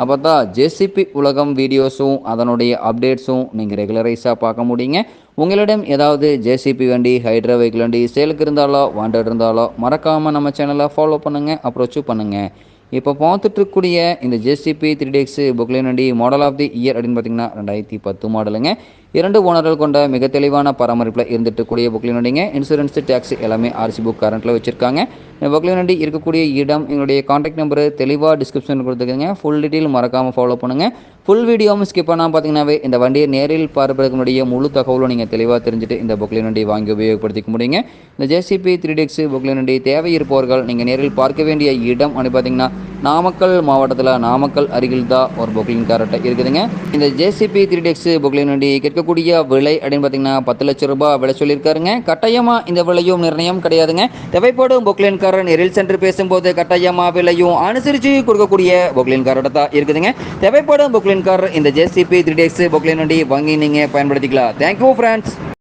அப்போ தான் ஜேசிபி உலகம் வீடியோஸும் அதனுடைய அப்டேட்ஸும் நீங்கள் ரெகுலரைஸாக பார்க்க முடியுங்க. உங்களிடம் ஏதாவது ஜேசிபி வண்டி ஹைட்ரா வெஹிக்கிள் வண்டி சேலுக்கு இருந்தாலோ வாண்டட் இருந்தாலோ மறக்காமல் நம்ம சேனலை ஃபாலோ பண்ணுங்கள் அப்ரோச்சும் பண்ணுங்கள் இப்போ பார்த்துட்ருக்கக்கூடிய இந்த ஜேசிபி த்ரீ டெக்ஸ் புக்லின் வண்டி மாடல் ஆஃப் தி இயர் அப்படின்னு பார்த்தீங்கன்னா ரெண்டாயிரத்தி பத்து மாடலுங்க இரண்டு ஓனர்கள் கொண்ட மிக தெளிவான பராமரிப்பில் இருந்துட்டு புக்லின் வண்டிங்க. இன்சூரன்ஸ் டேக்ஸ் எல்லாமே ஆர்சி புக் கரண்ட்டில் வச்சுருக்காங்க. இந்த புக்லைன் வண்டி இருக்கக்கூடிய இடம் எங்களுடைய காண்டாக்ட் நம்பரு தெளிவாக டிஸ்கிரிப்ஷன் கொடுத்துருக்கீங்க. ஃபுல் டீட்டெயில் மறக்காமல் ஃபாலோ பண்ணுங்கள் ஃபுல் வீடியோவும் ஸ்கிப் பண்ணால் பார்த்தீங்கன்னாவே இந்த வண்டியை நேரில் பார்ப்பதற்கு முழு தகவலும் நீங்கள் தெளிவாக தெரிஞ்சுட்டு இந்த புக்லைன் வண்டி வாங்கி உபயோகப்படுத்திக்க முடியுங்க. இந்த ஜேசிபி த்ரீ டெக்ஸ் புக்லைன் வண்டி தேவை இருப்பவர்கள் நீங்கள் நேரில் பார்க்க வேண்டிய இடம் அப்படி பார்த்தீங்கன்னா நாமக்கல் மாவட்டத்தில் நாமக்கல் அருகில் தான் ஒரு பொக்லின் கார்ட்டை இருக்குதுங்க. இந்த ஜேசிபி த்ரீ டெக்ஸ் பொக்லின் வண்டி கேட்கக்கூடிய விலை அப்படின்னு பார்த்தீங்கன்னா பத்து லட்சம் ரூபாய் விலை சொல்லியிருக்காருங்க. கட்டாயமாக இந்த விலையும் நிர்ணயம் கிடையாதுங்க. தேவைப்படும் பொக்லின் காரர் நேரில் சென்று பேசும்போது கட்டாயமாக விலையும் அனுசரித்து கொடுக்கக்கூடிய பொக்லின் கார்ட்டை தான் இருக்குதுங்க. தேவைப்படும் பொக்லின் கார் இந்த ஜேசிபி த்ரீ டெக்ஸ் பொக்லின் வண்டி வாங்கி நீங்கள் பயன்படுத்திக்கலாம். Thank you friends